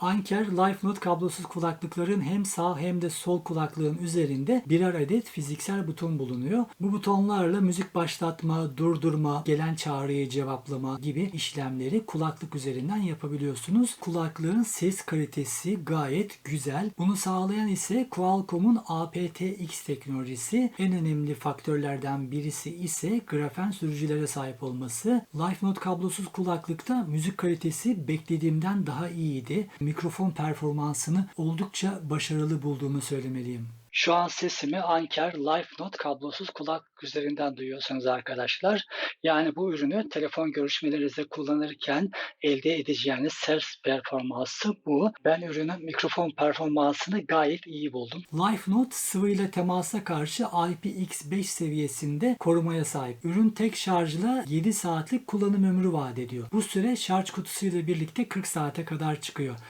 Anker LifeNote kablosuz kulaklıkların hem sağ hem de sol kulaklığın üzerinde birer adet fiziksel buton bulunuyor. Bu butonlarla müzik başlatma, durdurma, gelen çağrıyı cevaplama gibi işlemleri kulaklık üzerinden yapabiliyorsunuz. Kulaklığın ses kalitesi gayet güzel. Bunu sağlayan ise Qualcomm'un aptX teknolojisi. En önemli faktörlerden birisi ise grafen sürücülere sahip olması. LifeNote kablosuz kulaklıkta müzik kalitesi beklediğimden daha iyiydi. Mikrofon performansını oldukça başarılı bulduğumu söylemeliyim. Şu an sesimi Anker LifeNote kablosuz kulaklık üzerinden duyuyorsunuz arkadaşlar. Yani bu ürünü telefon görüşmelerinizde kullanırken elde edeceğiniz ses performansı bu. Ben ürünün mikrofon performansını gayet iyi buldum. LifeNote sıvıyla temasa karşı IPX5 seviyesinde korumaya sahip. Ürün tek şarjla 7 saatlik kullanım ömrü vaat ediyor. Bu süre şarj kutusuyla birlikte 40 saate kadar çıkıyor.